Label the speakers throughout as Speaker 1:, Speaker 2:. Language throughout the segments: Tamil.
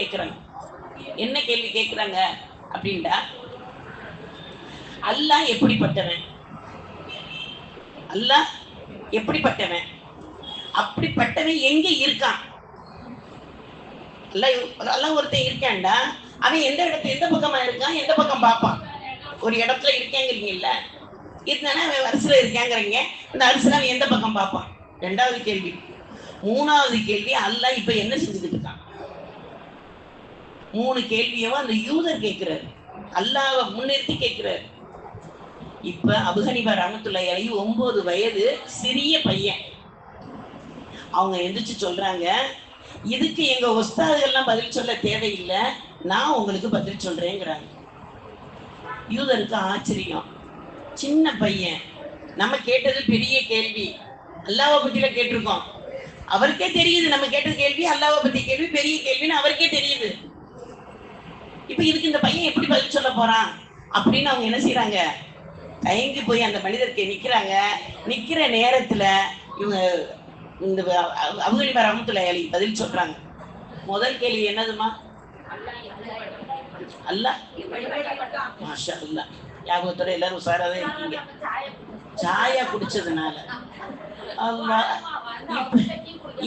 Speaker 1: கேட்குறாங்க என்ன கேள்வி கேட்குறாங்க அப்படின்டா அல்லாஹ் எப்படிப்பட்டவன்? அல்லாஹ் எப்படிப்பட்டவன்? அப்படிப்பட்டவன் எங்க இருக்கான்? அல்லாஹ் ஒருத்தன் இருக்கான்டா. அவன் எந்த இடத்துல எந்த பக்கமா இருக்கான்? எந்த பக்கம் பார்ப்பான்? ஒரு இடத்துல இருக்கேங்கிறீங்கல்ல. இருந்தானே அவன் வரிசில இருக்காங்கிறீங்க. இந்த வரிசையில் அவன் எந்த பக்கம் பார்ப்பான்? ரெண்டாவது கேள்வி. மூணாவது கேள்வி அல்லாஹ் இப்ப என்ன செஞ்சுக்கிட்டு மூணு கேள்வியும் அந்த யூதர் கேட்கிறாரு. அல்லாஹ்வை முன்னிறுத்தி கேட்கிறாரு. இப்ப அபுகனிபா ரஹமத்துல்லாஹி அலைஹி ஒன்பது வயது சிறிய பையன். அவங்க எந்திரிச்சு சொல்றாங்க இதுக்கு எங்க ஒஸ்தாதுகள்லாம் பதில் சொல்ல தேவையில்லை. நான் உங்களுக்கு பதில் சொல்றேங்கிறாங்க. யூதருக்கு ஆச்சரியம். சின்ன பையன். நம்ம கேட்டது பெரிய கேள்வி. அல்லாவை பத்தியில கேட்டிருக்கோம். அவருக்கே தெரியுது நம்ம கேட்ட கேள்வி அல்லாவை பத்தி கேள்வி பெரிய கேள்வின்னு அவருக்கே தெரியுது. இப்ப இதுக்கு இந்த பையன் எப்படி பதில் சொல்ல போறான்? அப்படின்னு அவங்க என்ன செய்யறாங்க தயங்கி போய் அந்த மனிதருக்கு நிக்கிறாங்க. நிக்கிற நேரத்துல இவங்க இந்த அவங்க ரமத்துல அலி பதில் சொல்றாங்க. முதல் கேள்வி என்னதுமா அல்லாஹ் மாஷா அல்ல ஞாபகத்தோட எல்லாரும் உசாராவே இருக்கீங்க. சாயா குடிச்சதுனால.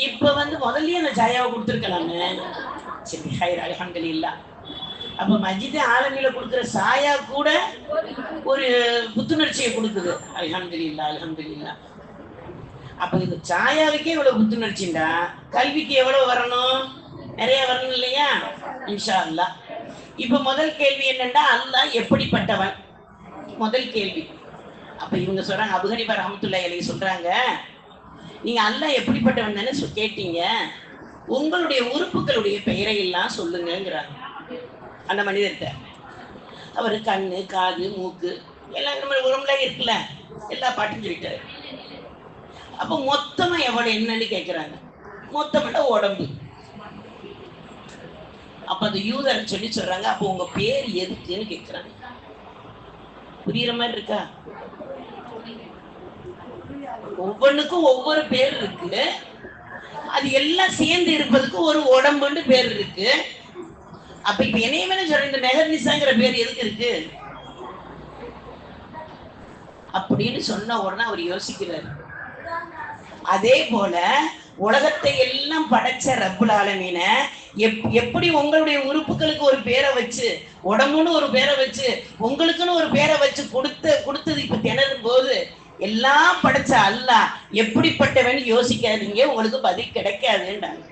Speaker 1: இப்ப வந்து முதல்லயே அந்த சாயாவை கொடுத்துருக்கலாமே. சரி ஹைர் அல்ஹம்துலில்லாஹ். அப்ப மஜித ஆலமில கொடுக்குற சாயா கூட ஒரு புத்துணர்ச்சியை கொடுக்குது. அல்ஹம்துலில்லாஹ் அல்ஹம்துலில்லாஹ். அப்ப இந்த சாயாவுக்கே இவ்வளவு புத்துணர்ச்சிண்டா? கல்விக்கு எவ்வளவு வரணும்? நிறைய வரணும் இல்லையா? இன்ஷா அல்லாஹ் இப்ப முதல் கேள்வி என்னன்னா அல்லாஹ் எப்படிப்பட்டவன்? முதல் கேள்வி. அப்ப இவங்க சொல்றாங்க அபுஹனிபா ரஹமத்துல்லாஹி அலைஹி சொல்றாங்க நீங்க அல்லாஹ் எப்படிப்பட்டவன் தானே கேட்டீங்க? உங்களுடைய உறுப்புகளுடைய பெயரை எல்லாம் சொல்லுங்கிறாங்க அந்த மனிதர்கிட்ட. அவர் கண்ணு காது மூக்கு எல்லாம் நம்ம உடம்புல இருக்குல்ல. எல்லா பாட்டும் சொல்லிட்டாரு. அப்போ மொத்தமா எவ்வளவு என்னன்னு கேட்கிறாங்க மொத்தமா உடம்பு. அப்ப அந்த யூதர் சொல்லி சொல்றாங்க. அப்போ உங்க பேர் எதுக்குன்னு கேட்கிறாங்க புரியுற மாதிரி இருக்கா? ஒவ்வொன்றுக்கும் ஒவ்வொரு பேர் இருக்கு. அது எல்லாம் சேர்ந்து இருப்பதுக்கு ஒரு உடம்புன்னு பேர் இருக்கு. அப்ப இப்ப என்னையுமே சொல்ற இந்த மெஹர்னிசாங்கிற பேர் எதுக்கு இருக்கு? அப்படின்னு சொன்ன உடனே அவர் யோசிக்கிறார். அதே போல உலகத்தை எல்லாம் படைச்ச ரப்புல் ஆலமீன எப் எப்படி உங்களுடைய உறுப்புகளுக்கு ஒரு பேரை வச்சு உடம்புன்னு ஒரு பேரை வச்சு உங்களுக்குன்னு ஒரு பேரை வச்சு கொடுத்த கொடுத்தது இப்ப திணறும் போது எல்லாம் படைச்ச அல்லாஹ் எப்படிப்பட்டவன் யோசிக்காதீங்க உங்களுக்கு பதில் கிடைக்காதுன்றாங்க.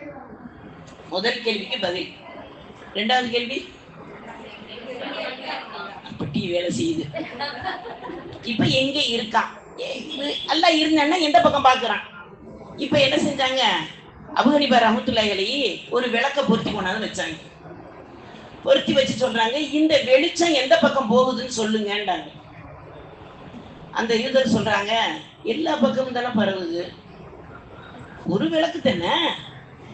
Speaker 1: முதல் கேள்விக்கு பதில். ரெண்டாவது கேள்வி? பெட்டி வேலை செய்யுது. இப்ப எங்க இருக்கான் எல்லாம் இருந்தான்னா எந்த பக்கம் பாக்குறான்? இப்ப என்ன செஞ்சாங்க? அபுகனிபா ரஹமத்துல்லாஹி ஒரு விளக்க பொருத்தி கொண்டாந்து வச்சாங்க. பொருத்தி வச்சு சொல்றாங்க இந்த வெளிச்சம் எந்த பக்கம் போகுதுன்னு சொல்லுங்கன்றாங்க. அந்த யூதர் சொல்றாங்க எல்லா பக்கமும் தானே பரவுது. ஒரு விளக்கு தானே?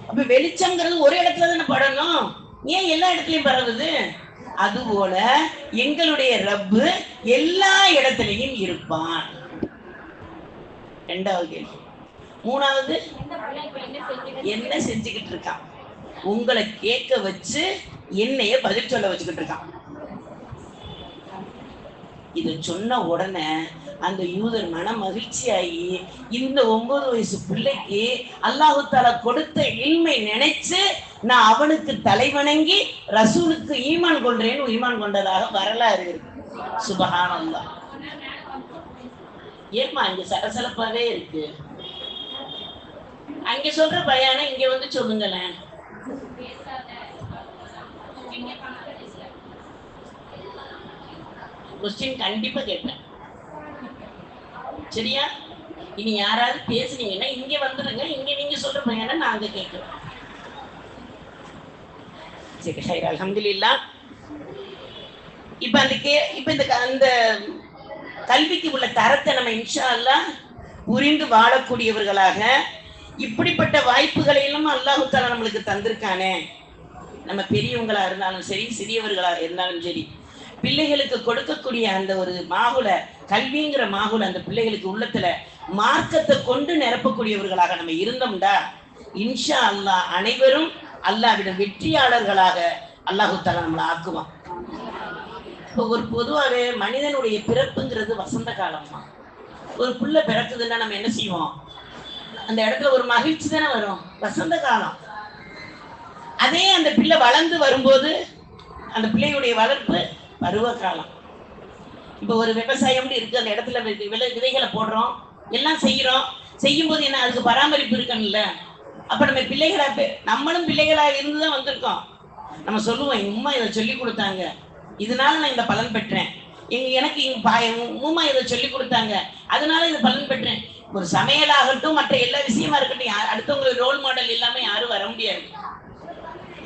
Speaker 1: அப்ப வெளிச்சம்ங்கிறது ஒரு இடத்துல தானே படணும்? ஏன் எல்லா இடத்துலயும் பரவுது அதுபோல எங்களுடைய ரப்பு எல்லா இடத்துலையும் இருப்பான். ரெண்டாவது கேள்வி. மூணாவது என்ன செஞ்சுக்கிட்டு இருக்கான்? உங்களை கேட்க வச்சு என்னைய பதில் சொல்ல வச்சுக்கிட்டு இருக்கான். இதை சொன்ன உடனே அந்த யூதர் மன மகிழ்ச்சியாகி இந்த ஒன்பது வயசு பிள்ளைக்கு அல்லாஹு தாலா கொடுத்த இன்மை நினைச்சு நான் அவனுக்கு தலைவணங்கி ரசூலுக்கு ஈமான் கொள்றேன்னு ஈமான் கொண்டதாக வரலாறு இருக்கு. சுபஹானல்லாஹ் ஏம்மா இங்க சலசலப்பாவே இருக்கு. அங்க சொல்ற பயானை இங்க வந்து சொல்லுங்களேன். கொஸ்டின் கண்டிப்பா கேட்பேன். சரியா? இனி யாராவது பேசுனீங்கன்னா இங்க வந்துருங்க. இங்க நீங்க சொல்ற பையனை நாங்க கேட்கிறோம் கேட்கிறேன். சரி ஹைர் அல்ஹம்துலில்லா. இப்ப அந்த கே இப்ப இந்த க- அந்த கல்விக்கு உள்ள தரத்தை நம்ம இன்ஷா அல்லாஹ் புரிந்து வாழக்கூடியவர்களாக இப்படிப்பட்ட வாய்ப்புகளை அல்லாஹு தாலா நம்மளுக்கு தந்திருக்கானே. நம்ம பெரியவங்களா இருந்தாலும் சரி சிறியவர்களா இருந்தாலும் சரி பிள்ளைகளுக்கு கொடுக்கக்கூடிய அந்த ஒரு மாகுல கல்விங்கிற மாகுல அந்த பிள்ளைகளுக்கு உள்ளத்துல மார்க்கத்தை கொண்டு நிரப்பக்கூடியவர்களாக நம்ம இருந்தோம்டா. இன்ஷா அல்லாஹ் அனைவரும் அல்லாவிடம் வெற்றியாளர்களாக அல்லாஹு தாலா நம்மளை ஆக்குவான். இப்போ ஒரு பொதுவாகவே மனிதனுடைய பிறப்புங்கிறது வசந்த காலம்மா. ஒரு புள்ள பிறக்குதுன்னா நம்ம என்ன செய்வோம்? அந்த இடத்துல ஒரு மகிழ்ச்சி தானே வரும். வசந்த காலம். அதே அந்த பிள்ளை வளர்ந்து வரும்போது அந்த பிள்ளையுடைய வளர்ப்பு பருவ காலம் இப்போ ஒரு விவசாயம்னு இருக்கு? அந்த இடத்துல விளை விதைகளை போடுறோம் எல்லாம் செய்யறோம். செய்யும்போது என்ன அதுக்கு பராமரிப்பு இருக்கணும்ல. அப்ப நம்ம பிள்ளைகளா நம்மளும் பிள்ளைகளா இருந்து தான் வந்திருக்கோம். நம்ம சொல்லுவோம் எங்க உமா இதை சொல்லி கொடுத்தாங்க. இதனால நான் இந்த பலன் பெற்றேன். எங்க எனக்கு எங்க பா எங்க இதை சொல்லி கொடுத்தாங்க. அதனால இதை பலன் பெற்றேன். ஒரு சமையலாகட்டும் மற்ற எல்லா விஷயமா இருக்கட்டும் யா- அடுத்தவங்களுக்கு ரோல் மாடல் இல்லாமல் யாரும் வர முடியாது.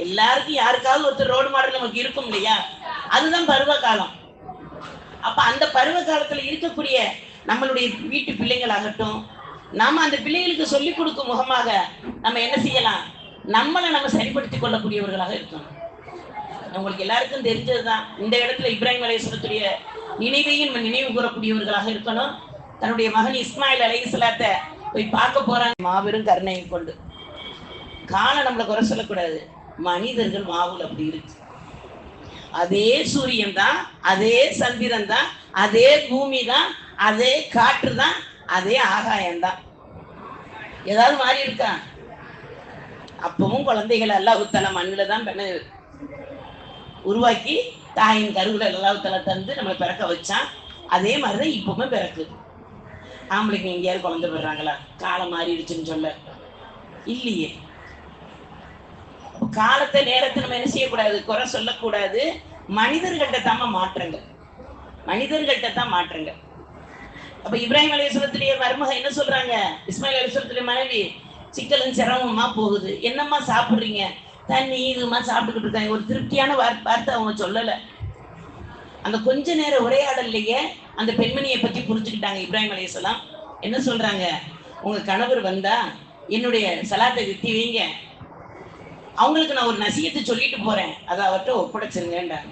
Speaker 1: எல்லாருக்கும் யாருக்காவது ஒருத்தர் ரோடு மாடல் நமக்கு இருக்கும் இல்லையா? அதுதான் பருவ காலம் அப்ப அந்த பருவ காலத்துல இருக்கக்கூடிய நம்மளுடைய வீட்டு பிள்ளைங்களாகட்டும் நாம அந்த பிள்ளைகளுக்கு சொல்லிக் கொடுக்கும் முகமாக நம்ம என்ன செய்யலாம்? நம்மளை நம்ம சரிப்படுத்திக் கொள்ளக்கூடியவர்களாக இருக்கணும். உங்களுக்கு எல்லாருக்கும் தெரிஞ்சதுதான் இந்த இடத்துல இப்ராஹிம் அலைஹிஸ்ஸலாத்துடைய நினைவையும் நம்ம நினைவு கூறக்கூடியவர்களாக இருக்கணும். தன்னுடைய மகன் இஸ்மாயில் அலைஹிஸ்ஸலாத்தை போய் பார்க்க போறாங்க. மாபெரும் கருணையை கொண்டு. காலம் நம்மளை குறை சொல்லக்கூடாது. மனிதர்கள் மாவுல் அப்படி இருக்கு. அதே சூரியன் தான் அதே சந்திரன் தான் அதே பூமி தான் அதே காற்று தான் அதே ஆகாயம் தான். ஏதாவது மாறி இருக்கா? அப்பவும் குழந்தைகள் அல்லாஹ் மண்ணில் தான் பண்ண உருவாக்கி தாயின் கருவில் அல்லாஹ் தந்து நம்மளை பிறக்க வச்சான். அதே மாதிரி தான் இப்பவுமே பிறக்குது. ஆம்பளைக்கு எங்கேயாவது குழந்தை பெறாங்களா? காலம் மாறிடுச்சுன்னு சொல்ல. இல்லையே. காலத்தை நேரத்தை நம்ம என்ன செய்யக்கூடாது? குறை சொல்லக்கூடாது. மனிதர்கள்ட்ட தாம மாற்றங்கள். மனிதர்கள்ட்ட தான் மாற்றங்கள். அப்ப இப்ராஹிம் அலையாத்துடைய மருமக என்ன சொல்றாங்க? இஸ்மாயில் அலையாத்துடைய மனைவி சிக்கலும் சிரமமா போகுது? என்னம்மா சாப்பிடுறீங்க? தண்ணி இதுமா சாப்பிட்டுக்கிட்டு இருக்காங்க. ஒரு திருப்தியான வார்த்தை அவங்க சொல்லல. அந்த கொஞ்ச நேர உரையாடல்லையே அந்த பெண்மணியை பத்தி புரிஞ்சுக்கிட்டாங்க இப்ராஹிம் அலையாம் என்ன சொல்றாங்க? உங்க கணவர் வந்தா என்னுடைய சலாத்தை வித்தி வைங்க. அவங்களுக்கு நான் ஒரு நசியத்தை சொல்லிட்டு போறேன். அதை அவர்கிட்ட ஒப்படைச்சிருங்கன்றாங்க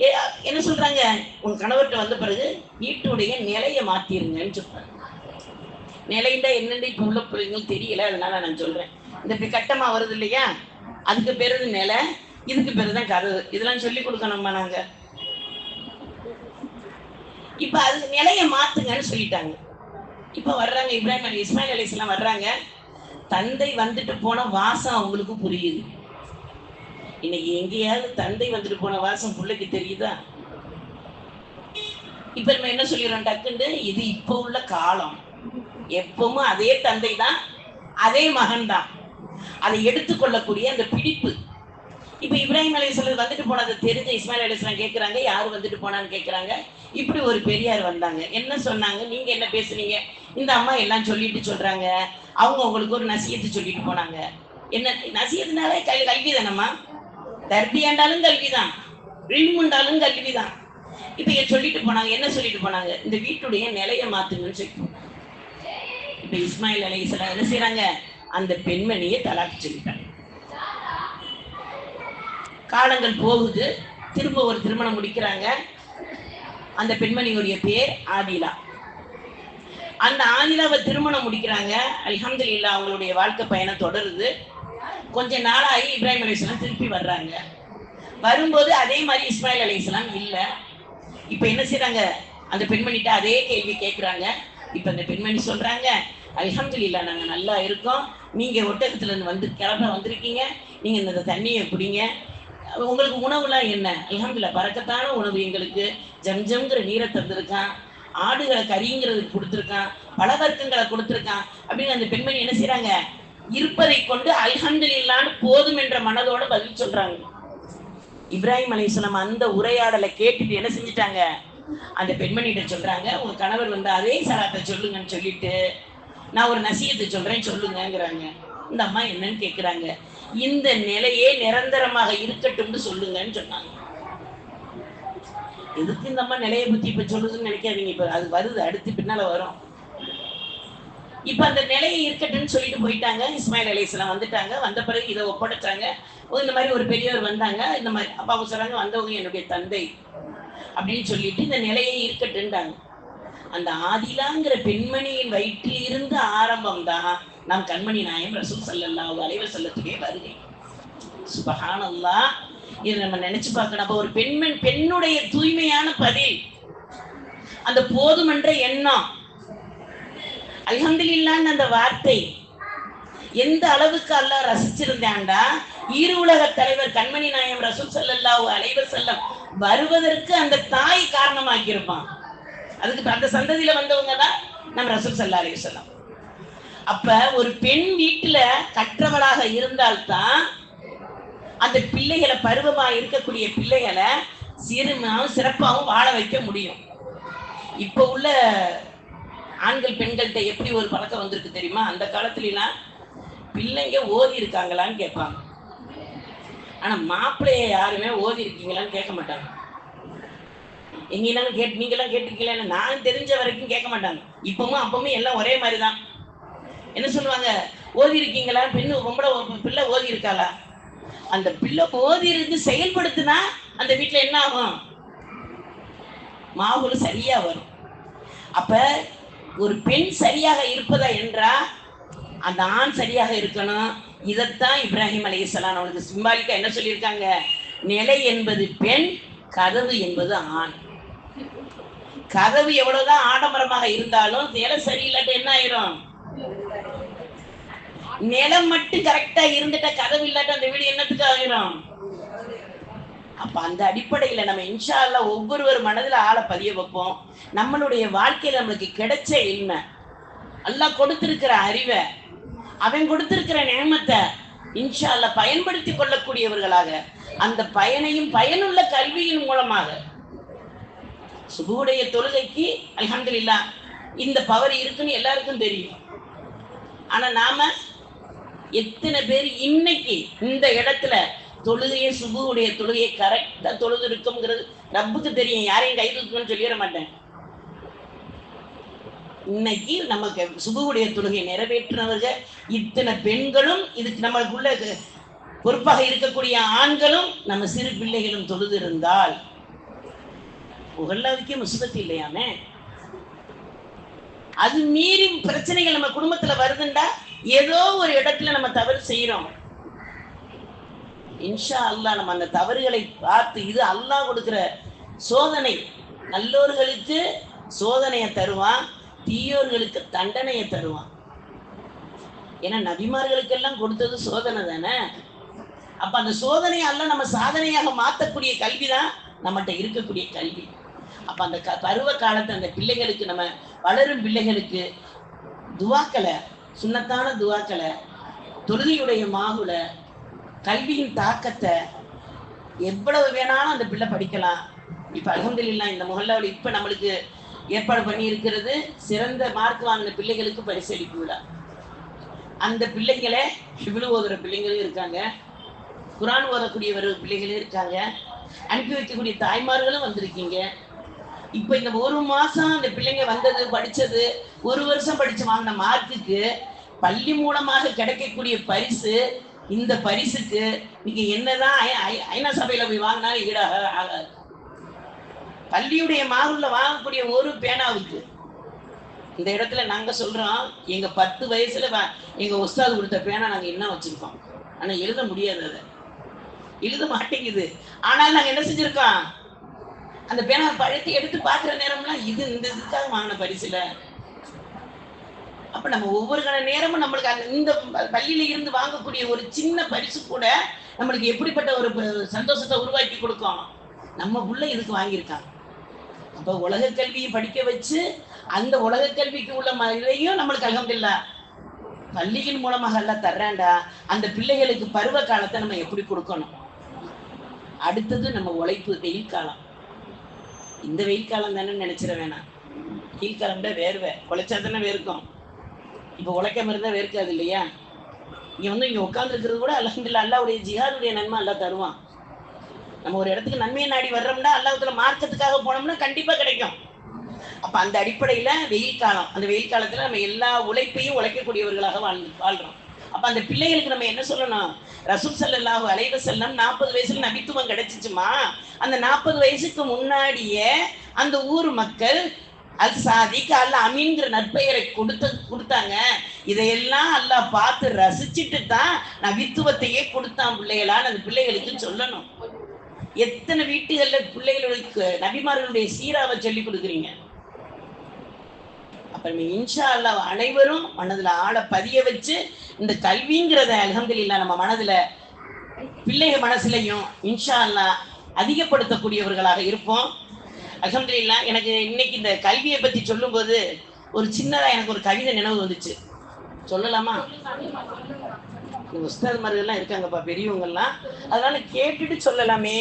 Speaker 1: ஏ, என்ன சொல்றாங்க? உன் கணவர்கிட்ட வந்த பிறகு வீட்டுடைய நிலையை மாத்திருங்கன்னு சொல்றாங்க. நிலைண்டா என்னென்ன இப்ப உள்ள பிள்ளைங்களுக்கு தெரியல அதனால நான் சொல்றேன். இந்த இப்படி கட்டமா வருது இல்லையா? அதுக்கு பேரு நிலை இதுக்கு பேரு தான் கதவு இதெல்லாம் சொல்லி கொடுக்கணுமா நாங்க? இப்ப அது நிலையை மாத்துங்கன்னு சொல்லிட்டாங்க. இப்ப வர்றாங்க இப்ராஹிம் அலி இஸ்மாயில் அலிஸ்லாம் வர்றாங்க. தந்தை வந்துட்டு போன வாசம் அவங்களுக்கு புரியுது. இன்னைக்கு எங்கேயாவது தந்தை வந்துட்டு போன வாசம் பிள்ளைக்கு தெரியுதா? இப்ப நம்ம என்ன சொல்லிடுறோம்? டக்குன்னு இது இப்ப உள்ள காலம். எப்பவும் அதே தந்தை தான் அதே மகன் தான். அதை எடுத்துக்கொள்ளக்கூடிய அந்த பிடிப்பு. இப்ப இப்ராஹிம் அலைஹிஸ்ஸலாம் வந்துட்டு போனதை தெரிஞ்ச இஸ்மாயில் அலிஸ்லாம் கேக்குறாங்க யாரு வந்துட்டு போனான்னு கேக்குறாங்க. இப்படி ஒரு பெரியார் வந்தாங்க. என்ன சொன்னாங்க? நீங்க என்ன பேசுனீங்க? இந்த அம்மா எல்லாம் சொல்லிட்டு சொல்றாங்க. அவங்க உங்களுக்கு ஒரு நசியத்தை சொல்லிட்டு போனாங்க. என்ன நசியத்தினாலே கல் கல்வி தானம்மா தர்பியாண்டாலும் கல்விதான். இல்முண்டாலும் கல்விதான். இப்ப இங்க சொல்லிட்டு போனாங்க. என்ன சொல்லிட்டு போனாங்க? இந்த வீட்டுடைய நிலையை மாத்துங்கன்னு சொல்லி. போனாங்க. இப்ப இஸ்மாயில் அலைஹிஸ்ஸலாம் என்ன செய்யறாங்க அந்த பெண்மணியை தலாக்கு சொல்லிட்டாங்க. காலங்கள் போகுது. திரும்ப ஒரு திருமணம் முடிக்கிறாங்க. அந்த பெண்மணியுடைய பேர் ஆதிலா. அந்த ஆதிலாவை திருமணம் முடிக்கிறாங்க. அல்ஹம்துலில்லாஹ் அவங்களுடைய வாழ்க்கை பயணம் தொடருது. கொஞ்ச நாளாகி இப்ராஹிம் அலிஸ்லாம் திருப்பி வர்றாங்க. வரும்போது அதே மாதிரி இஸ்மாயில் அலைஹிஸ்ஸலாம் இல்லை. இப்போ என்ன செய்றாங்க? அந்த பெண்மணிட்ட அதே கேள்வி கேட்குறாங்க இப்போ அந்த பெண்மணி சொல்றாங்க அல்ஹம்ஜலில்லா நாங்கள் நல்லா இருக்கோம். நீங்க ஒட்டகத்துலேருந்து வந்து கிளம்ப வந்திருக்கீங்க. நீங்க இந்த தண்ணியை குடிங்க. உங்களுக்கு உணவுலாம் என்ன? அல்ஹம்துலில்லாஹ் பறக்கத்தான உணவு எங்களுக்கு. ஜம்ஜம்ங்கிற நீரை தந்திருக்கான். ஆடுகளை கறிங்கிறது கொடுத்துருக்கான் பலவர்க்கங்களை கொடுத்துருக்கான். அப்படின்னு அந்த பெண்மணி என்ன செய்றாங்க? இருப்பதை கொண்டு அல்ஹம்துலில்லான்னு போதும் என்ற மனதோட பதில் சொல்றாங்க. இப்ராஹிம் அலிஸ்லாம் அந்த உரையாடலை கேட்டுட்டு என்ன செஞ்சிட்டாங்க? அந்த பெண்மணிகிட்ட சொல்றாங்க உங்க கணவர் வந்து அதே சலாத்தை சொல்லுங்கன்னு சொல்லிட்டு நான் ஒரு நசியத்தை சொல்றேன் சொல்லுங்கிறாங்க இந்த அம்மா என்னன்னு கேட்கிறாங்க இந்த நிலையே நிரந்தரமாக இருக்கட்டும்னு சொல்லுங்கன்னு சொன்னாங்க. எதுக்கு இந்த அம்மா நிலையை பத்தி இப்ப சொல்லுதுன்னு நினைக்காதீங்க. இப்ப அது வருது அடுத்து பின்னால வரும். இப்ப அந்த நிலையை இருக்கட்டும்னு சொல்லிட்டு போயிட்டாங்க. இஸ்மாயில் அலைஹிஸ்ஸலாம் வந்துட்டாங்க. வந்த பிறகு இதை ஒப்படைச்சாங்க. இந்த மாதிரி ஒரு பெரியவர் வந்தாங்க. இந்த மாதிரி அப்பா அவங்க சொல்றாங்க வந்தவங்க என்னுடைய தந்தை அப்படின்னு சொல்லிட்டு இந்த நிலையை இருக்கட்டுன்றாங்க அந்த ஆதிலாங்கிற பெண்மணியின் வயிற்றில் இருந்து ஆரம்பம் தான் நாம் கண்மணி நாயம் ரசூல் ஸல்லல்லாஹு அலைவர் வஸல்லத்துடைய வருகை. சுபஹானல்லாஹ். இதை நம்ம நினைச்சு பார்க்கணும். அப்ப ஒரு பெண்மண் பெண்ணுடைய தூய்மையான பதில். அந்த போதுமென்ற எண்ணம். அல்ஹம்துலில்லாஹ்னு அந்த வார்த்தை. எந்த அளவுக்கு அல்லாஹ் ரசிச்சிருந்தாண்டா? ஈரு உலக தலைவர் கண்மணி நாயம் ரசூல் ஸல்லல்லாஹு அலைவர் செல்லம் வருவதற்கு அந்த தாய் காரணமாக்கி இருப்பான் அதுக்கு அந்த சந்ததியில வந்தவங்க தான் நம்ம ரசூல் சல்லா அலைவர் செல்லம் அப்ப ஒரு பெண் வீட்டுல கற்றவளாக இருந்தால்தான் அந்த பிள்ளைகளை பருவமா இருக்கக்கூடிய பிள்ளைகளை சிறுமாவும் சிறப்பாகவும் வாழ வைக்க முடியும். இப்ப உள்ள ஆண்கள் பெண்கள்கிட்ட எப்படி ஒரு பழக்கம் வந்திருக்கு தெரியுமா? அந்த காலத்துலலாம் பிள்ளைங்க ஓதி இருக்காங்களான்னு கேட்பாங்க. ஆனா மாப்பிள்ளைய யாருமே ஓதி இருக்கீங்களான்னு கேட்க மாட்டாங்க. எங்கேனாலும் கேட்டு நீங்களாம் கேட்டிருக்கீங்களா நான் தெரிஞ்ச வரைக்கும் கேட்க மாட்டாங்க. இப்பவும் அப்பவும் எல்லாம் ஒரே மாதிரி தான் என்ன சொல்லுவாங்க? ஓதி இருக்கீங்களா? பெண்ணு பொம்பளை பிள்ளை ஓதி இருக்காளா? அந்த பிள்ளை ஓதி இருந்து செயல்படுத்தினா அந்த வீட்டுல என்ன ஆகும்? மாவுல சரியா வரும். அப்ப ஒரு பெண் சரியாக இருப்பதா என்றா அந்த ஆண் சரியாக இருக்கணும். இதைத்தான் இப்ராஹிம் அலைஹிஸ்ஸலாம் அவனுக்கு சிம்பாலிக்கா என்ன சொல்லியிருக்காங்க? நிலை என்பது பெண் கதவு என்பது ஆண். கதவு எவ்வளவுதான் ஆடம்பரமாக இருந்தாலும் நிலை சரியில்லாட்ட என்ன ஆயிரும்? நிலம் மட்டும் கரெக்டா இருந்துட்டா கதவு இல்லாட்ட அந்த வீடு என்னத்துக்கு ஆயிரும் அப்ப அந்த அடிப்படையில நம்ம இன்ஷால்ல ஒவ்வொருவர் மனதுல ஆளை பதிய வைப்போம். நம்மளுடைய வாழ்க்கையில நம்மளுக்கு கிடைச்ச இன்மை. அல்லாஹ் கொடுத்திருக்கிற அறிவை அவன் கொடுத்திருக்கிற நேமத்தை இன்ஷால்ல பயன்படுத்தி கொள்ளக்கூடியவர்களாக அந்த பயனையும் பயனுள்ள கல்வியின் மூலமாக சுபுடைய தொழுகைக்கு அல்ஹம்துலில்லாஹ் இந்த பவர் இருக்குன்னு எல்லாருக்கும் தெரியும். ஆனா நாம எத்தனை பேர் இன்னைக்கு இந்த இடத்துல தொழுகையை சுபுடைய தொழுகையை கரெக்டா தொழுது இருக்குங்கிறது ரப்புக்கு தெரியும். யாரையும் கை தூக்கணும்னு சொல்லிட மாட்டேன். இன்னைக்கு நமக்கு சுபுடைய தொழுகை நிறைவேற்றினவர்கள் இத்தனை பெண்களும் இதுக்கு நம்மளுக்குள்ள பொறுப்பாக இருக்கக்கூடிய ஆண்களும் நம்ம சிறு பிள்ளைகளும் தொழுது இருந்தால் புகழ்லாவுக்கே முசிபத்து இல்லையாமே? அது மீறி பிரச்சனைகள் நம்ம குடும்பத்துல வருதுண்டா? ஏதோ ஒரு இடத்துல நம்ம தவறு செய்யறோம் இன்ஷா அல்லாஹ் நம்ம அந்த தவறுகளை பார்த்து இது அல்லாஹ் கொடுக்கிற சோதனை. நல்லோர்களுக்கு சோதனையை தருவான் தீயோர்களுக்கு தண்டனையை தருவான். ஏன்னா நபிமார்களுக்கெல்லாம் கொடுத்தது சோதனை தானே? அப்ப அந்த சோதனையை அல்ல நம்ம சாதனையாக மாற்றக்கூடிய கல்வி தான் நம்மகிட்ட இருக்கக்கூடிய கல்வி. அப்ப அந்த க பருவ காலத்தை அந்த பிள்ளைகளுக்கு நம்ம வளரும் பிள்ளைகளுக்கு துவாக்களை சுண்ணத்தான துவாக்களை தொழுகையுடைய மாகுல கல்வியின் தாக்கத்தை எவ்வளவு வேணாலும் அந்த பிள்ளை படிக்கலாம். இப்ப அலமதுல்லா இந்த முகல்லாவில் இப்ப நம்மளுக்கு ஏற்பாடு பண்ணி இருக்கிறது சிறந்த மார்க் வாங்கின பிள்ளைகளுக்கு பரிசளிப்பு விழா அந்த பிள்ளைங்களை ஷிபிலு ஓதுற பிள்ளைங்களும் இருக்காங்க. குரான் ஓதக்கூடியவர் பிள்ளைகளும் இருக்காங்க. அனுப்பி வைக்கக்கூடிய தாய்மார்களும் வந்திருக்கீங்க. இப்போ இந்த ஒரு மாசம் அந்த பிள்ளைங்க வந்தது படிச்சது ஒரு வருஷம் படிச்சு வாங்கின மார்க்குக்கு பள்ளி மூலமாக கிடைக்கக்கூடிய பரிசு இந்த பரிசுக்கு நீங்க என்னதான் ஐ- ஐ- ஐநா சபையில போய் வாங்கினாலும் ஈடாக ஆகாது பள்ளியுடைய மாகுல்ல வாங்கக்கூடிய ஒரு பேனாவுக்கு. இந்த இடத்துல நாங்க சொல்றோம் எங்க பத்து வயசுல வ- எங்க உஸ்தாது கொடுத்த பேனா நாங்க என்ன வச்சிருக்கோம்? ஆனா எழுத முடியாது அதை. எழுத மாட்டேங்குது. ஆனால் நாங்க என்ன செஞ்சிருக்கோம்? அந்த பேனா பழுத்து எடுத்து பார்க்குற நேரம்லாம் இது இந்த இதுக்காக வாங்கின பரிசுல. அப்ப நம்ம ஒவ்வொரு கண நேரமும் நம்மளுக்கு அந்த இந்த பள்ளியில இருந்து வாங்கக்கூடிய ஒரு சின்ன பரிசு கூட நம்மளுக்கு எப்படிப்பட்ட ஒரு ப- சந்தோஷத்தை உருவாக்கி கொடுக்கும்? நம்ம புள்ள இதுக்கு வாங்கியிருக்காங்க அப்ப உலக கல்வியை படிக்க வச்சு அந்த உலக கல்விக்கு உள்ள ம- இதையும் நம்மளுக்கு அகமதில்ல பள்ளியின் மூலமாக எல்லாம் தர்றாண்டா அந்த பிள்ளைகளுக்கு பருவ காலத்தை நம்ம எப்படி கொடுக்கணும்? அடுத்தது நம்ம உழைப்பு வெயில் காலம். இந்த வெயில் காலம் தானே நினைச்சிட வேணாம். வெயில் காலம்ல வேர்வை. உழைச்சா தானே வேர்க்கும். இப்போ உழைக்காம இருந்தால் வேர்க்காது இல்லையா? இங்கே வந்து இங்கே உட்காந்துருக்கிறது கூட அலமதுல்லா அல்லாவுடைய ஜிஹாதுடைய நன்மை அல்லா தருவான். நம்ம ஒரு இடத்துக்கு நன்மையை நாடி வர்றோம்னா அல்லாஹ்வுல மார்க்கத்துக்காக போனோம்னா கண்டிப்பாக கிடைக்கும். அப்போ அந்த அடிப்படையில் வெயில் காலம் அந்த வெயில் காலத்தில் நம்ம எல்லா உழைப்பையும் உழைக்கக்கூடியவர்களாக வாழ்ந்து வாழ்கிறோம் அப்ப அந்த பிள்ளைகளுக்கு நம்ம என்ன சொல்லணும்? ரசூல் ஸல்லல்லாஹு அலைவ செல்லம் நாற்பது வயசுல நபித்துவம் கிடைச்சிச்சுமா? அந்த நாற்பது வயசுக்கு முன்னாடியே அந்த ஊர் மக்கள் அல் சாதிக்கு அல்ல அமீன்கிற நற்பெயரை கொடுத்த கொடுத்தாங்க. இதையெல்லாம் அல்லாஹ் பார்த்து ரசிச்சுட்டு தான் நான் வித்துவத்தையே கொடுத்தான் பிள்ளைகளான்னு அந்த பிள்ளைகளுக்கு சொல்லணும். எத்தனை வீட்டுகளில் பிள்ளைகளுக்கு நபிமார்களுடைய சீராவை சொல்லி கொடுக்குறீங்க? அப்ப இன்ஷா அல்லாஹ் அனைவரும் மனதுல ஆளை பதிய வச்சு இந்த கல்விங்கிறத அல்ஹம்துலில்லாஹ் நம்ம மனதுல பிள்ளைகள் மனசுலையும் இன்ஷா அல்லாஹ் அதிகப்படுத்தக்கூடியவர்களாக இருப்போம். அல்ஹம்துலில்லாஹ் எனக்கு இன்னைக்கு இந்த கல்வியை பத்தி சொல்லும்போது ஒரு சின்னதா எனக்கு ஒரு கவிதை நினைவு வந்துச்சு. சொல்லலாமா? உஸ்தாத்மார்கள்லாம் இருக்காங்கப்பா பெரியவங்கெல்லாம் அதனால கேட்டுட்டு சொல்லலாமே.